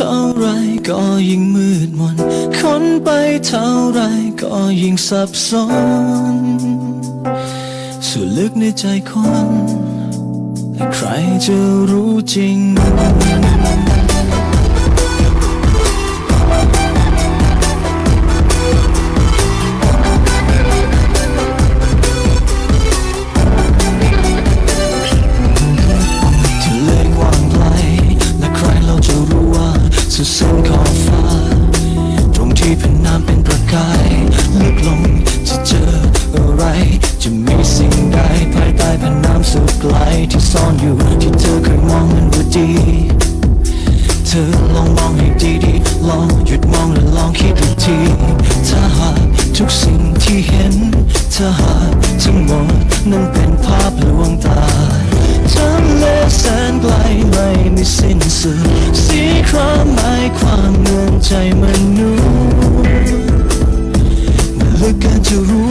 เท่าไรก็ยิ่งมืดมนค้นไปเท่าไรก็ยิ่งสับสนส่วนลึกในใจคน ใครจะรู้จริง มีเป็นน้ำเป็นประกายลึกลงจะเจออะไร จะมีสิ่งใดภายใต้แผ่นน้ำสุดไกลที่ซ่อนอยู่ที่เธอเคยมองมันว่าดี เธอลองมองให้ดีๆลองหยุดมองและลองคิดอีกทีถ้าหากทุกสิ่งที่เห็นถ้าหากทั้งหมดนั้นเป็นภาพลวงตาทะเลแสนไกลไม่มีสิ้นสุดสีครามหมายความเหมือนใจมนุษย์ จะรู้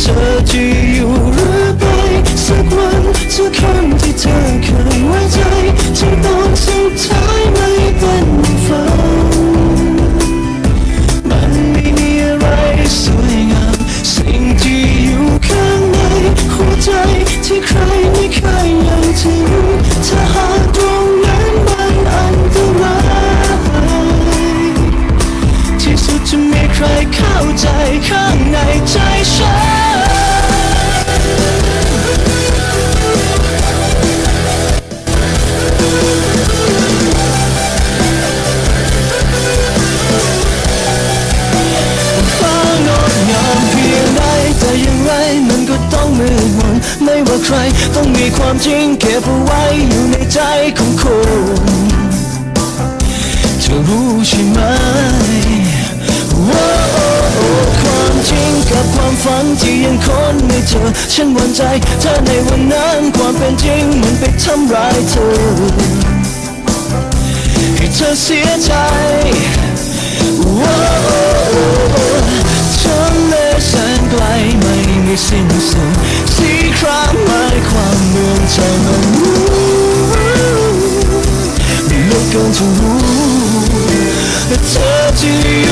เธอจะอยู่หรือไปสักวันสักคงที่เธอ ใจข้างในใจฉันฟ้างดงามเพียงใดแต่อย่างไรมันก็ต้องมืดมนไม่ว่าใครต้องมีความจริงเก็บเอาไว้อยู่ในใจของคุณเธอรู้ใช่ไหม กับความฝันที่ยังค้นไม่เจอ ฉันหวั่นใจเธอในวันนั้นความเป็นจริงมันไปทำร้ายเธอ ให้เธอเสียใจทะเลยแสนไกลไม่มีสิ้นสุดสีครามหมายความเมืองใจมันรู้ไม่ลึกเกินจะรู้เธอจะอยู่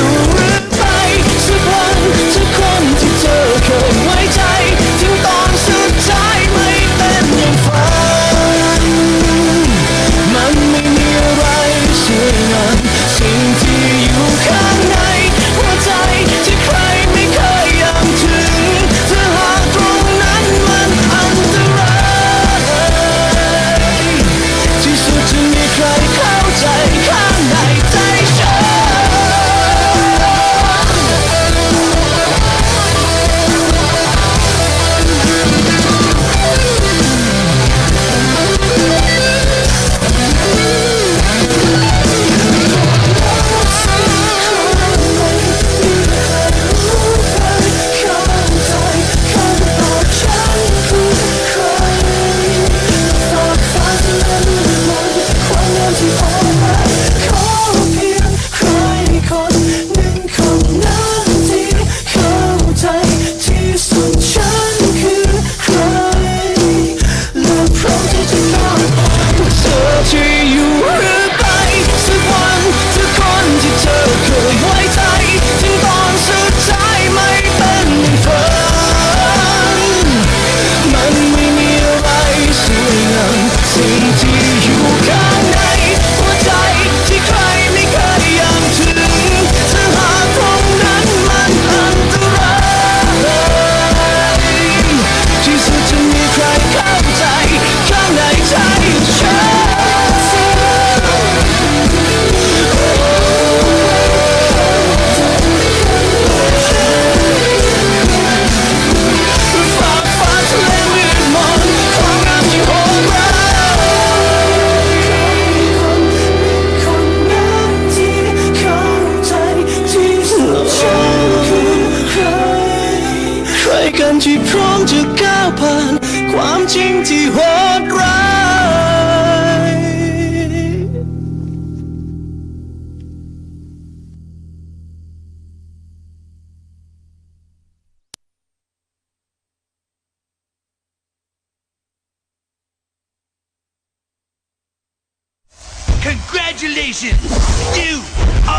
Congratulations! You are